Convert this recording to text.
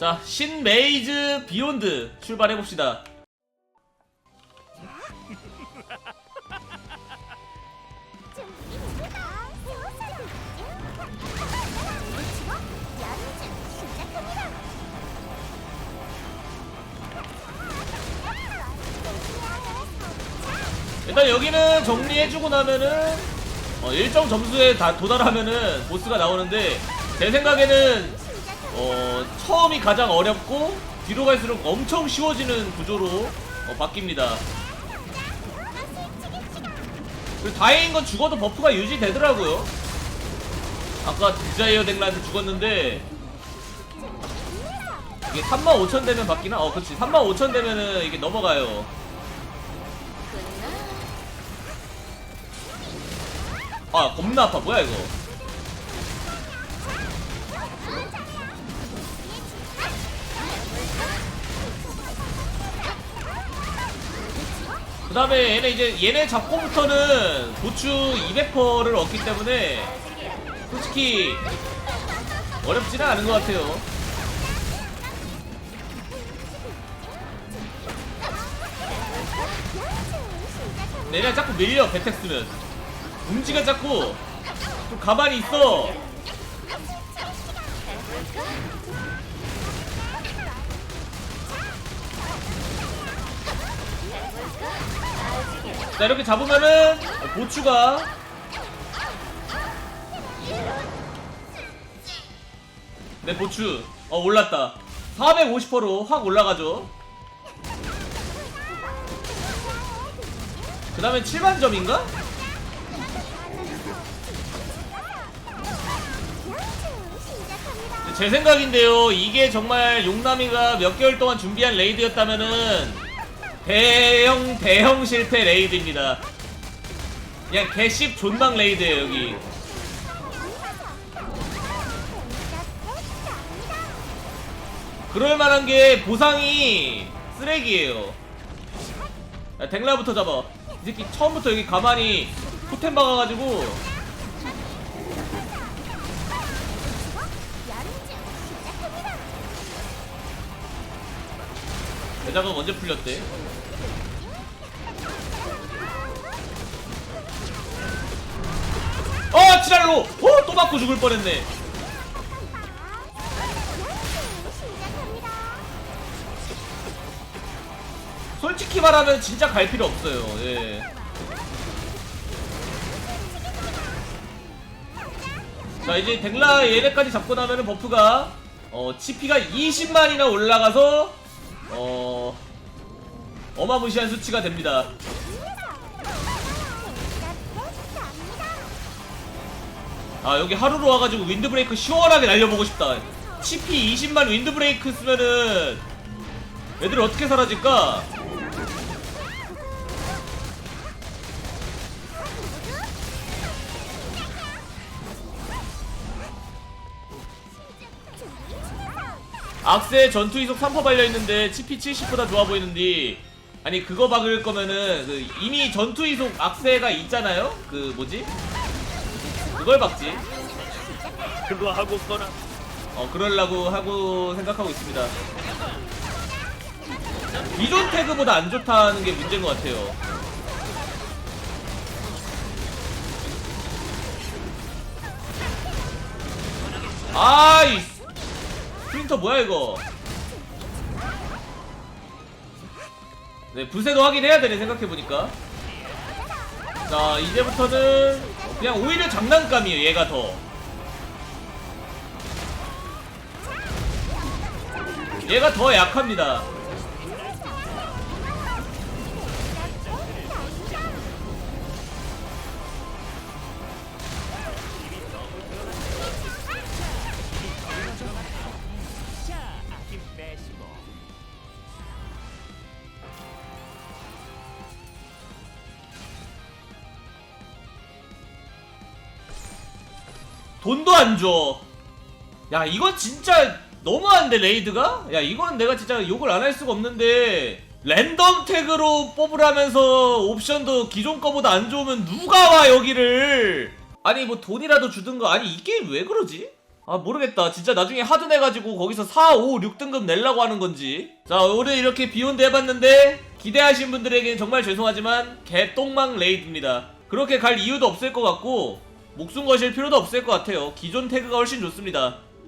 자, 신메이즈 비욘드 출발해봅시다. 일단 여기는 정리해주고 나면은 어, 일정 점수에 다 도달하면은 보스가 나오는데 제 생각에는 어, 처음이 가장 어렵고 뒤로 갈수록 엄청 쉬워지는 구조로 어, 바뀝니다. 그리고 다행인 건 죽어도 버프가 유지되더라고요. 아까 디자이어 덱라한테 죽었는데 이게 35,000 되면 바뀌나? 어, 그치. 35,000 되면은 이게 넘어가요. 아, 겁나 아파. 뭐야, 이거. 그 다음에 얘네 이제 얘네 잡고부터는 고추 200%를 얻기 때문에 솔직히 어렵지는 않은 것 같아요. 내가 자꾸 밀려 베텍스는 움지가 자꾸 좀 가만히 있어. 자 이렇게 잡으면은 고추가 네 고추. 어 올랐다. 450%로 확 올라가죠. 그 다음에 7만점인가? 제 생각인데요. 이게 정말 용남이가 몇 개월 동안 준비한 레이드였다면은 대형 대형 실패 레이드입니다. 그냥 개씹 존망 레이드에요 여기. 그럴 만한 게 보상이 쓰레기예요. 야, 댕라부터 잡아. 이 새끼 처음부터 여기 가만히 토템 박아가지고 대자가 언제 풀렸대? 어! 치랄로! 어! 또 맞고 죽을 뻔했네 솔직히 말하면 진짜 갈 필요 없어요 예. 자 이제 댕라 얘네까지 잡고 나면은 버프가 어 치피가 20만이나 올라가서 어 어마무시한 수치가 됩니다 아 여기 하루로 와가지고 윈드브레이크 시원하게 날려보고 싶다 치피 20만 윈드브레이크 쓰면은 애들 어떻게 사라질까? 악세 전투 이속 3% 발려있는데 치피 70보다 좋아 보이는데 아니 그거 박을 거면은 그 이미 전투 이속 악세가 있잖아요? 그 뭐지? 그걸 박지. 그거 하고 거나 어 그럴라고 하고 생각하고 있습니다. 비존 태그보다 안 좋다는 게 문제인 것 같아요. 아이 프린터 뭐야 이거? 네 불새도 확인해야 되네 생각해보니까. 자 이제부터는 그냥 오히려 장난감이에요 얘가 더. 얘가 더 약합니다 돈도 안 줘. 야, 이건 진짜 너무한데, 레이드가? 야, 이건 내가 진짜 욕을 안 할 수가 없는데. 랜덤 택으로 뽑으라면서 옵션도 기존 거보다 안 좋으면 누가 와, 여기를! 아니, 뭐 돈이라도 주든 거. 아니, 이 게임 왜 그러지? 아 모르겠다 진짜 나중에 하드내 가지고 거기서 4, 5, 6등급 낼라고 하는 건지 자 오늘 이렇게 비욘드 해봤는데 기대하신 분들에게는 정말 죄송하지만 개똥망 레이드입니다 그렇게 갈 이유도 없을 것 같고 목숨 거실 필요도 없을 것 같아요. 기존 태그가 훨씬 좋습니다.